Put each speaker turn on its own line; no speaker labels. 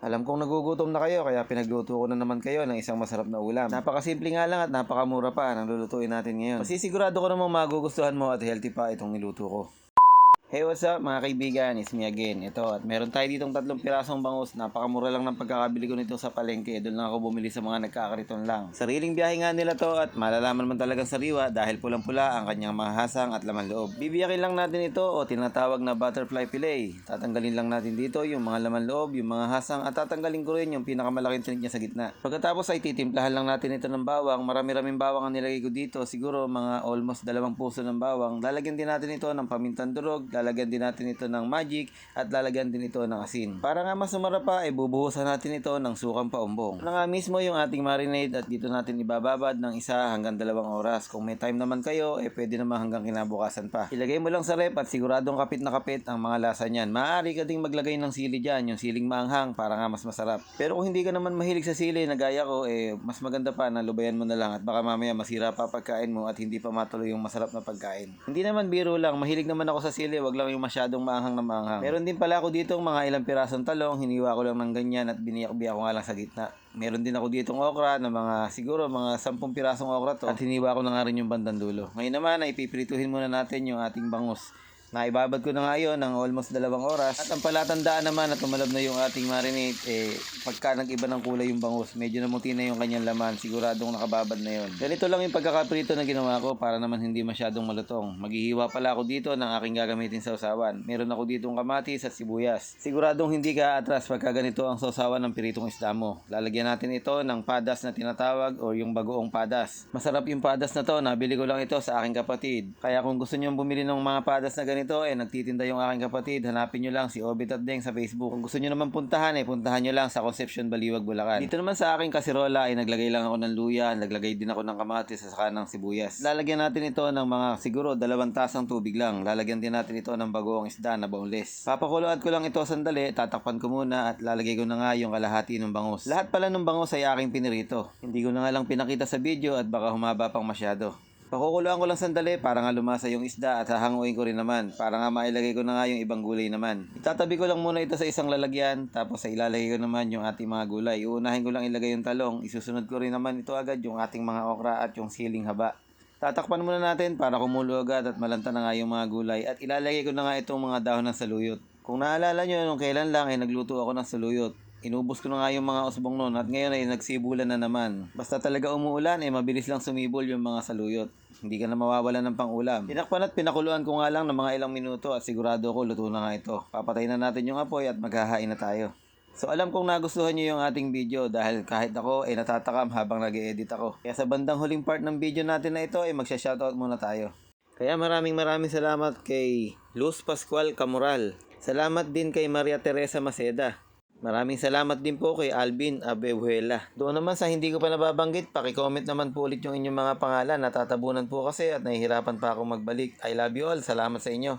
Alam kong nagugutom na kayo kaya pinagluto ko na naman kayo ng isang masarap na ulam. Napakasimple nga lang at napakamura pa ng lulutuin natin ngayon. Masisigurado ko namang magugustuhan mo at healthy pa itong niluto ko. Hey, what's up mga kaibigan? It's me again. Ito, at meron tayo ditong tatlong pirasong bangus. Napakamura lang ng pagkakabili ko nito sa palengke. Doon lang ako bumili sa mga nagkakariton lang. Sariling biyahe nga nila to at malalaman man talagang sariwa dahil pulang-pula ang kanyang mahasang at laman loob. Bibiyakin lang natin ito o tinatawag na butterfly fillet. Tatanggalin lang natin dito yung mga laman loob, yung mga hasang at tatanggalin ko rin yung pinakamalaking tinik niya sa gitna. Pagkatapos ay titimplahan lang natin ito ng bawang. Marami-raming bawang ang nilagay ko dito. Siguro mga almost dalawang puso ng bawang. Lalagyan din natin ito ng pamintang durog, lalagyan din natin ito ng magic at lalagyan din ito ng asin. Para nga mas sumarap pa, ay bubuhusan natin ito ng sukang paumbong. Ano nga mismo yung ating marinade at dito natin ibababad ng isa hanggang dalawang oras. Kung may time naman kayo, eh pwede naman hanggang kinabukasan pa. Ilagay mo lang sa rep at siguradong kapit na kapit ang mga lasa niyan. Maaari ka ding maglagay ng sili dyan, yung siling maanghang para nga mas masarap. Pero kung hindi ka naman mahilig sa sili na gaya ko, eh mas maganda pa na lubayan mo na lang at baka mamaya masira pa pagkain mo at hindi pa matuloy yung masarap na pagkain. Hindi naman biro lang, mahilig naman ako sa sili, wag lang yung masyadong maanghang na maanghang. Meron din pala ako dito mga ilang pirasong talong, hiniwa ko lang ng ganyan at biniyak-biyak ko nga lang sa gitna. Meron din ako ditong okra na mga siguro mga 10 pirasong okra to at hiniwa ko na nga rin yung bandang dulo. Ngayon naman ay piprituhin muna natin yung ating bangus. Naibabad ko na nga yun ng almost dalawang oras. At ang palatandaan naman na tumalab na yung ating marinade, eh, pagka nag-iba ng kulay yung bangus, medyo namuti na yung kanyang laman, siguradong nakababad na yun. Ganito lang yung pagkakaprito na ginawa ko para naman hindi masyadong malutong. Maghihiwa pala ako dito ng aking gagamitin sa usawan. Meron ako ditong kamatis at sibuyas. Siguradong hindi ka atras pagka ganito ang sausawan ng piritong isda mo. Lalagyan natin ito ng padas na tinatawag o yung bagoong padas. Masarap yung padas na to, nabili ko lang ito sa aking kapatid. Kaya kung gusto nyo bumili ng mga padas na ganito, eh nagtitinda yung aking kapatid, hanapin nyo lang si Obit at Deng sa Facebook. Kung gusto nyo naman puntahan, eh puntahan nyo lang sa Concepcion Baliwag, Bulacan. Dito naman sa aking kasirola, ay naglagay lang ako ng luya, naglagay din ako ng kamatis at saka ng sibuyas. Lalagyan natin ito ng mga siguro dalawang tasang tubig lang. Lalagyan din natin ito ng bagoong isda na boneless. Papakuluan ko lang ito sandali, tatakpan ko muna at lalagay ko na nga yung kalahati ng bangus. Lahat pala ng bangus ay aking pinirito. Hindi ko na nga lang pinakita sa video at baka humaba pang masyado. Pakukuluan ko lang sandali para nga lumasa yung isda at hahanguin ko rin naman para nga mailagay ko na nga yung ibang gulay naman. Itatabi ko lang muna ito sa isang lalagyan tapos sa ilalagay ko naman yung ating mga gulay. Uunahin ko lang ilagay yung talong. Isusunod ko rin naman ito agad yung ating mga okra at yung siling haba. Tatakpan muna natin para kumulo agad at malanta na nga yung mga gulay at ilalagay ko na nga itong mga dahon ng saluyot. Kung naalala nyo, nung kailan lang ay nagluto ako ng saluyot. Inubos ko na nga yung mga usbong noon at ngayon ay nagsibulan na naman. Basta talaga umuulan, eh mabilis lang sumibol yung mga saluyot. Hindi ka na mawawalan ng pangulam. Pinakpan at pinakuluan ko nga lang ng mga ilang minuto at sigurado ko luto na nga ito. Papatayin na natin yung apoy at maghahain na tayo. So alam kong nagustuhan nyo yung ating video dahil kahit ako ay natatakam habang nag edit ako. Kaya sa bandang huling part ng video natin na ito ay magsha-shoutout muna tayo. Kaya maraming maraming salamat kay Luz Pascual Camoral. Salamat din kay Maria Teresa Maceda. Maraming salamat din po kay Alvin Abebuela. Doon naman sa hindi ko pa nababanggit, paki-comment naman po ulit yung inyong mga pangalan. Natatabunan po kasi at nahihirapan pa akong magbalik. I love you all. Salamat sa inyo.